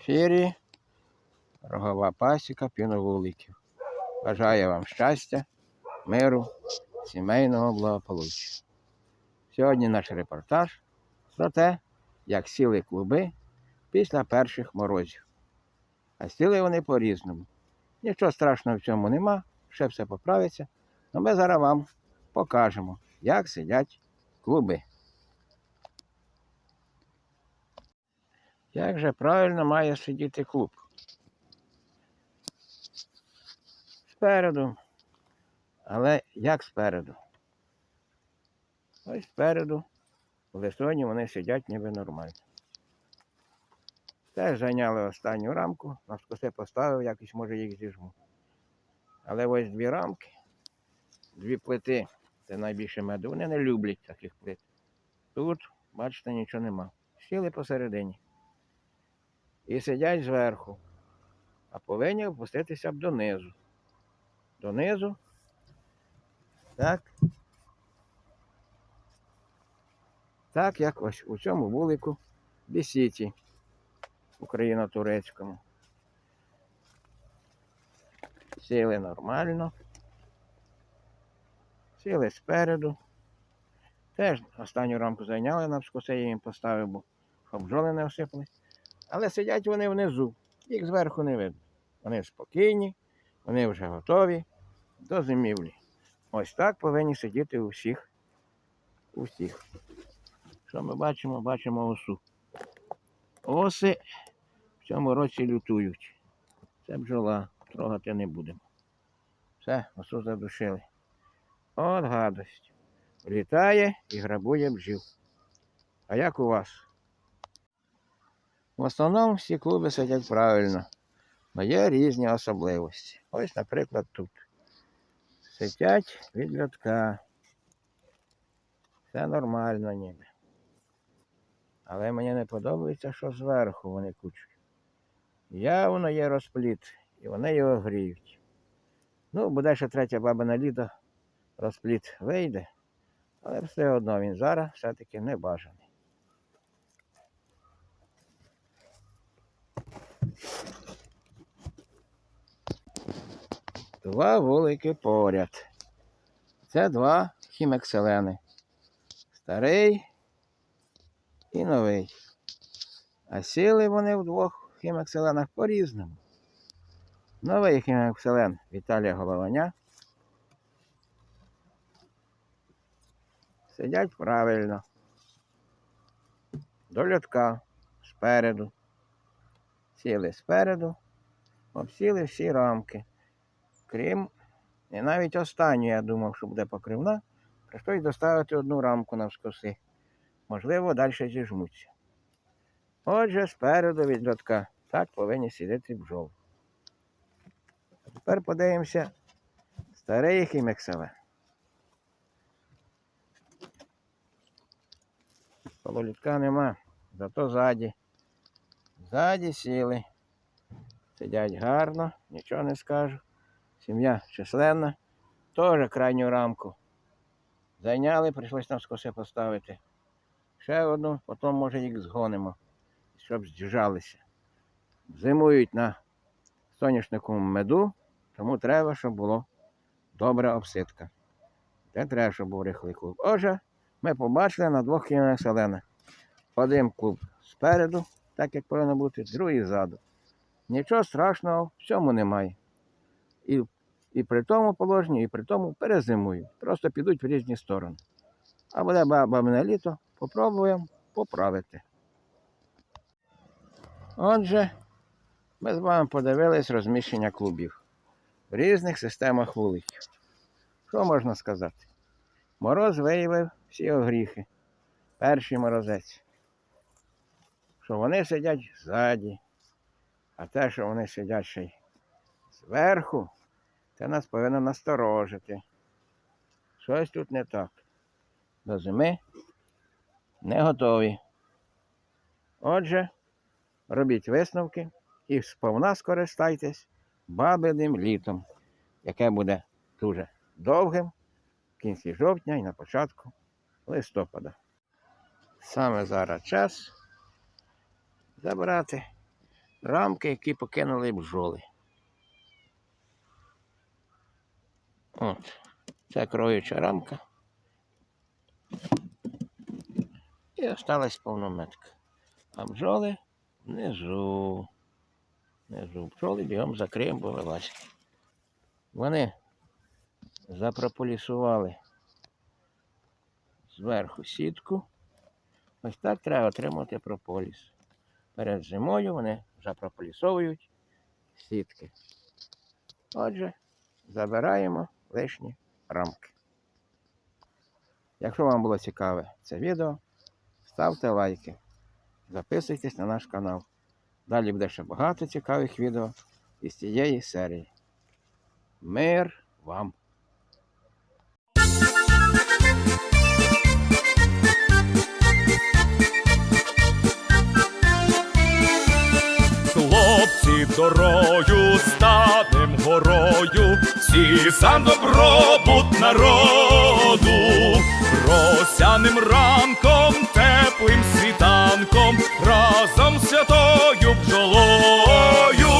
ефірі Рогова пасіка піновуликів. Бажаю вам щастя, миру, сімейного благополуччя. Сьогодні наш репортаж про те, як сіли клуби після перших морозів. А сіли вони по-різному. Нічого страшного в цьому нема, ще все поправиться. Але ми зараз вам покажемо, як сидять клуби. Як же правильно має сидіти клуб? Спереду. Але як спереду? Ось спереду. В лисоні вони сидять ніби нормально. Теж зайняли останню рамку, навскоси поставив, якось може їх зіжму. Але ось дві рамки, дві плити, це найбільше меду. Вони не люблять таких плит. Тут, бачите, нічого нема. Сіли посередині. І сидять зверху, а повинні опуститися б донизу. Донизу. Так. Так, як ось у цьому вулику Бісіті Україно-турецькому. Сіли нормально. Сіли спереду. Теж останню рамку зайняли навскоси, я їм поставив, бо щоб бджоли не осипались. Але сидять вони внизу, їх зверху не видно. Вони спокійні, вони вже готові до зимівлі. Ось так повинні сидіти у всіх. У всіх. Що ми бачимо? Бачимо осу. Оси в цьому році лютують. Це бджола, трогати не будемо. Все, осу задушили. От гадость. Літає і грабує бджіл. А як у вас? В основному всі клуби сидять правильно, але є різні особливості. Ось, наприклад, тут. Сидять від льотка. Все нормально ніби. Але мені не подобається, що зверху вони кучуть. Явно є розпліт, і вони його гріють. Ну, буде ще третя бабина літо, розпліт вийде, але все одно він зараз все-таки не бажаний. Два вулики поряд. Це два хімекселени. Старий і новий. А сіли вони в двох хімекселенах по-різному. Новий хімекселен Віталія Голованя. Сидять правильно. До льотка спереду. Сіли спереду, обсіли всі рамки. Крім, і навіть останню я думав, що буде покривна, прийшлось доставити одну рамку навскоси. Можливо, далі зіжмуться. Отже, спереду від льотка. Так повинні сидіти бджоли. А тепер подивимося старий хімексове. Коло літка нема, зато ззаді. Ззаді сіли. Сидять гарно, нічого не скажу. Сім'я численна. Теж крайню рамку. Зайняли, прийшлось нам скоси поставити. Ще одну, потім, може, їх згонимо, щоб здержалися. Зимують на соняшниковому меду, тому треба, щоб було добра обсидка. Те треба, щоб був рихлий клуб. Отже, ми побачили на двох кінах селена. Один клуб спереду, так як повинно бути, другий ззаду. Нічого страшного в цьому немає. І, і при тому положенні, і при тому перезимують. Просто підуть в різні сторони. А буде бабине літо, попробуємо поправити. Отже, ми з вами подивились розміщення клубів в різних системах вуликів. Що можна сказати? Мороз виявив всі огріхи. Перший морозець. Що вони сидять ззаді, а те, що вони сидять ще й зверху, це нас повинно насторожити. Щось тут не так. До зими не готові. Отже, робіть висновки і сповна скористайтесь бабиним літом, яке буде дуже довгим в кінці жовтня і на початку листопада. Саме зараз час забрати рамки, які покинули бджоли. От. Це кроюча рамка. І осталась повнометка. А бджоли внизу. Внизу бджоли бігом закриємо, бо вилазять. Вони запрополісували зверху сітку. Ось так треба отримати прополіс. Перед зимою вони запрополісовують сітки. Отже, забираємо лишні рамки. Якщо вам було цікаве це відео, ставте лайки, записуйтесь на наш канал. Далі буде ще багато цікавих відео із цієї серії. Мир вам! часі сам добробут народу, росяним ранком, теплим світанком, разом святою бджолою.